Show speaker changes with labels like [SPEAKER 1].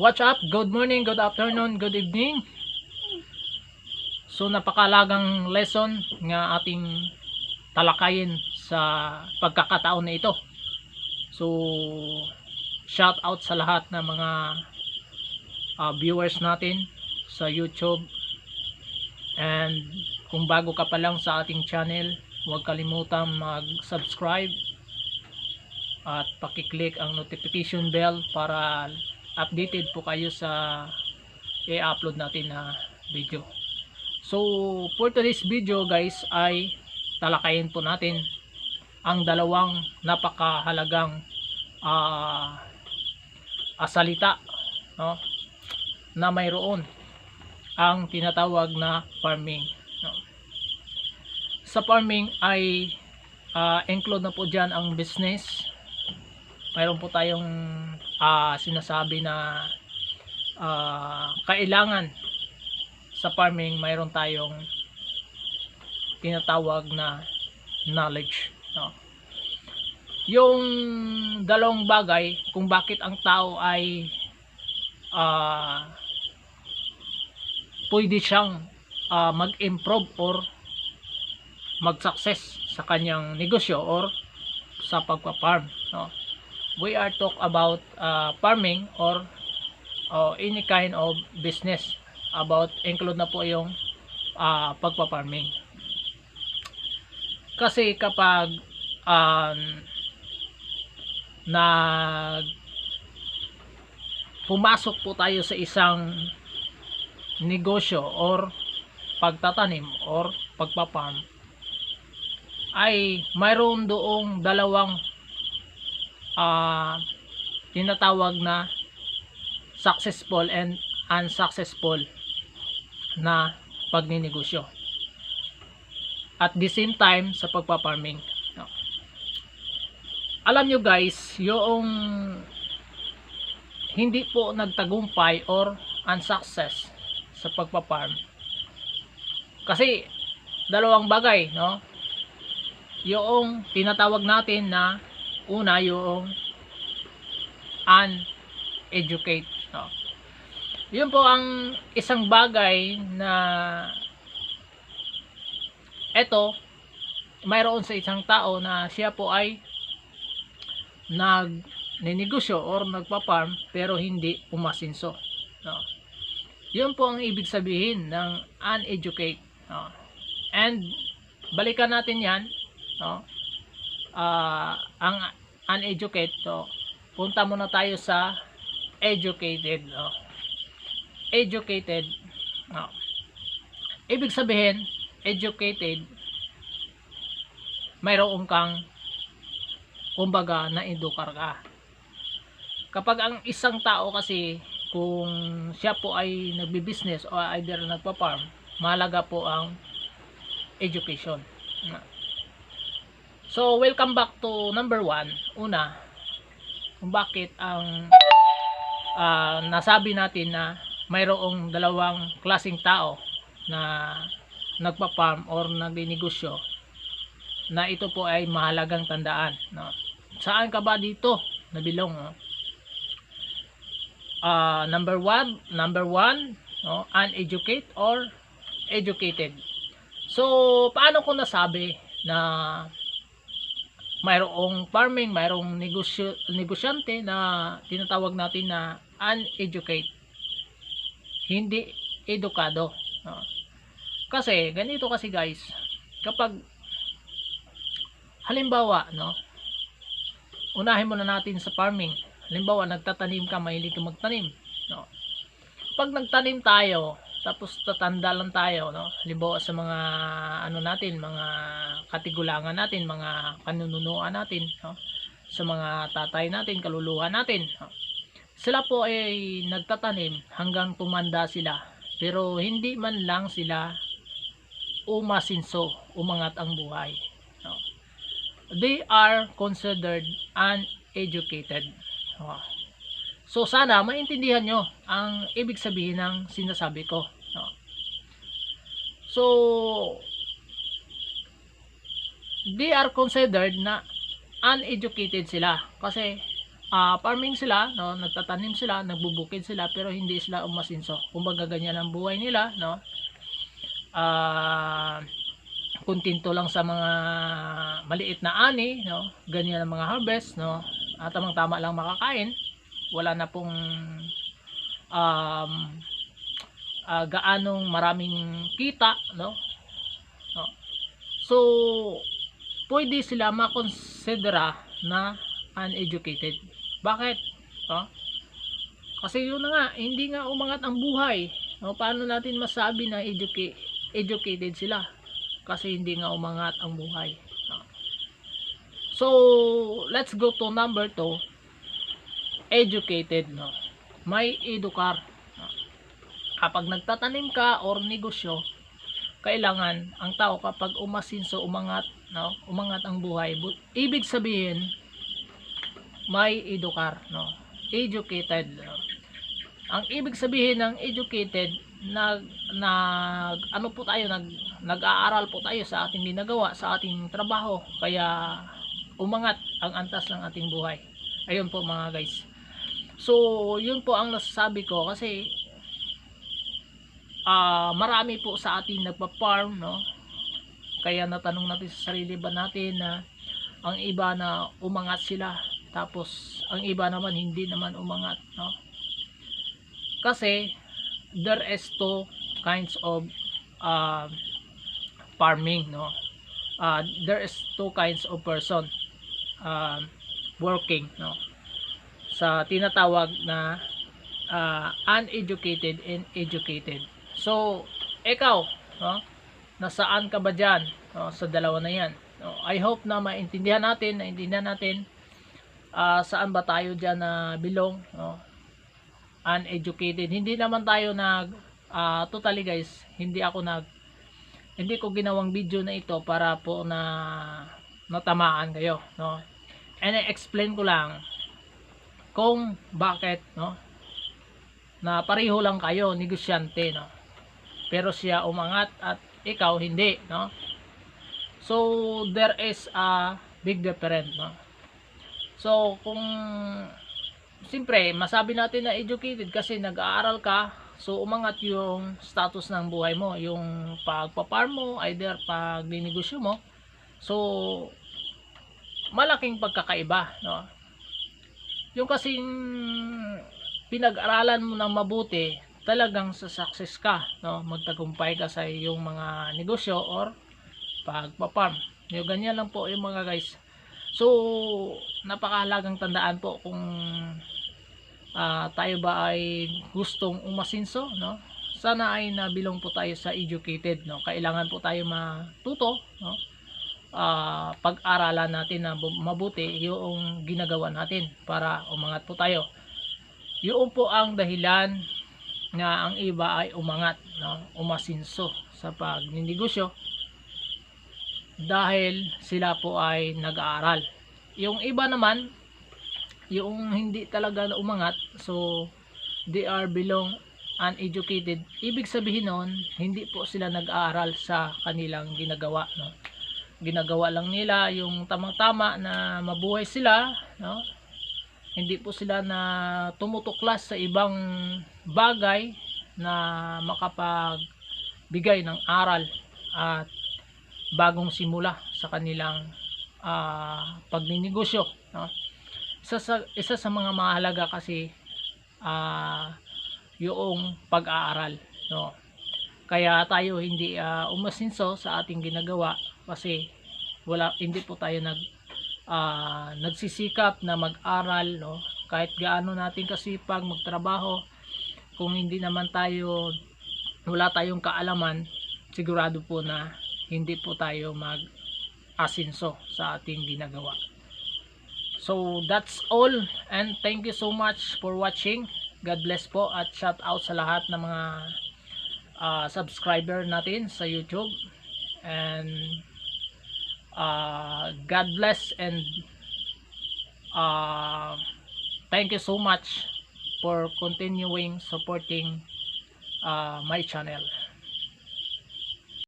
[SPEAKER 1] What's up? Good morning, good afternoon, good evening. So napakalagang lesson nga ating talakayin sa pagkakataon na ito. So shout out sa lahat ng mga ah, viewers natin sa YouTube. And kung bago ka pa lang sa ating channel, huwag kalimutan mag-subscribe at pakiclick ang notification bell para updated po kayo sa i-upload natin na video. So, for today's video guys ay talakayin po natin ang dalawang napakahalagang ah ah, salita no, na mayroon ang tinatawag na farming. No. Sa farming ay ah, include na po dyan ang business. Mayroon po tayong ah, sinasabi na ah, kailangan sa farming mayroon tayong tinatawag na knowledge no? yung dalawang bagay kung bakit ang tao ay ah, pwede siyang ah, mag-improve or mag-success sa kanyang negosyo or sa pagpa-farm no? We are talk about uh, farming or uh, any kind of business about include na po yung uh, pagpa-farming. Kasi kapag um, nag pumasok po tayo sa isang negosyo or pagtatanim or pagpa-farm ay mayroon doong dalawang ah tinatawag na successful and unsuccessful na pagninegosyo. At the same time sa pagpa-farming. No. Alam nyo guys, yung hindi po nagtagumpay or unsuccess sa pagpa-farm. Kasi dalawang bagay, no? Yung tinatawag natin na una yung uneducate no? yun po ang isang bagay na eto mayroon sa isang tao na siya po ay nag ninegosyo or nagpa-farm pero hindi umasinso no? yun po ang ibig sabihin ng uneducate no? and balikan natin yan no? Ah ang uneducated to punta muna tayo sa educated no? educated no? ibig sabihin educated mayroon kang kumbaga na edukar ka kapag ang isang tao kasi kung siya po ay nagbi-business o either nagpa-farm mahalaga po ang education no? So, welcome back to number one. Una, kung bakit ang ah, nasabi natin na mayroong dalawang klasing tao na nagpa-farm or nagdinegosyo na ito po ay mahalagang tandaan. No? Saan ka ba dito nabilong? No? Ah, number one, number one, no? uneducated or educated. So, paano ko nasabi na mayroong farming, mayroong negosyo, negosyante na tinatawag natin na uneducated. Hindi edukado. No? Kasi, ganito kasi guys, kapag halimbawa, no, unahin muna natin sa farming. Halimbawa, nagtatanim ka, mahilig ka magtanim. No? Pag nagtanim tayo, tapos tatanda lang tayo, no? Halimbawa sa mga ano natin, mga katigulangan natin, mga kanununuan natin, no? Sa mga tatay natin, kaluluwa natin, no? Sila po ay nagtatanim hanggang tumanda sila. Pero hindi man lang sila umasinso, umangat ang buhay. No? They are considered uneducated. No? So sana maintindihan nyo ang ibig sabihin ng sinasabi ko. So they are considered na uneducated sila kasi ah, farming sila, no, nagtatanim sila, nagbubukid sila pero hindi sila umasinso. Kumbaga ganyan ang buhay nila, no. Ah, kontento lang sa mga maliit na ani, no. Ganyan ang mga harvest, no. At tamang tama lang makakain. Wala na pong um, ah, gaanong maraming kita, no. no. So, pwede sila makonsidera na uneducated. Bakit? No? Kasi yun na nga, hindi nga umangat ang buhay. No? Paano natin masabi na educa- educated sila? Kasi hindi nga umangat ang buhay. No? So, let's go to number 2. Educated. No? May edukar. No? Kapag nagtatanim ka or negosyo, kailangan ang tao kapag umasinso, umangat, no? umangat ang buhay. Bu- Ibig sabihin, may edukar, no? Educated. No? Ang ibig sabihin ng educated, nag, nag, ano po tayo, nag, nag-aaral po tayo sa ating ginagawa, sa ating trabaho. Kaya, umangat ang antas ng ating buhay. Ayun po mga guys. So, yun po ang nasasabi ko kasi ah marami po sa atin nagpa-farm, no? Kaya natanong natin sa sarili ba natin na ang iba na umangat sila tapos ang iba naman hindi naman umangat, no? Kasi there is two kinds of uh, farming, no? Uh, there is two kinds of person uh, working, no? Sa tinatawag na uh, uneducated and educated. So, ikaw, no? Nasaan ka ba dyan? No? Sa dalawa na yan. No? I hope na maintindihan natin, naintindihan natin ah, saan ba tayo dyan na belong, no? Uneducated. Hindi naman tayo nag, ah, totally guys, hindi ako nag, hindi ko ginawang video na ito para po na natamaan kayo, no? And I-explain ko lang kung bakit, no? Na pareho lang kayo, negosyante, no? pero siya umangat at ikaw hindi no so there is a big difference no so kung siyempre masabi natin na educated kasi nag-aaral ka so umangat yung status ng buhay mo yung pagpa-farm mo either pag mo so malaking pagkakaiba no yung kasing pinag-aralan mo ng mabuti talagang sa success ka, no? Magtagumpay ka sa iyong mga negosyo or pagpa-farm. Yung ganyan lang po yung mga guys. So, napakahalagang tandaan po kung ah, tayo ba ay gustong umasinso, no? Sana ay nabilong po tayo sa educated, no? Kailangan po tayo matuto, no? Ah, pag-aralan natin na bu- mabuti yung ginagawa natin para umangat po tayo. Yun po ang dahilan nga ang iba ay umangat, no? umasinso sa pagninegosyo dahil sila po ay nag-aaral. Yung iba naman, yung hindi talaga na umangat, so they are belong uneducated. Ibig sabihin nun, hindi po sila nag-aaral sa kanilang ginagawa. No? Ginagawa lang nila yung tamang-tama na mabuhay sila, no? hindi po sila na tumutuklas sa ibang bagay na makapagbigay ng aral at bagong simula sa kanilang ah, pagninegosyo no? isa sa isa sa mga mahalaga kasi ah, yung pag-aaral no kaya tayo hindi ah, umasinso sa ating ginagawa kasi wala hindi po tayo nag ah, nagsisikap na mag-aral no? Kahit gaano natin kasipag magtrabaho kung hindi naman tayo wala tayong kaalaman sigurado po na hindi po tayo mag asinso sa ating ginagawa. So that's all and thank you so much for watching. God bless po at shout out sa lahat ng mga ah, subscriber natin sa YouTube. And uh, God bless and uh, thank you so much for continuing supporting uh, my channel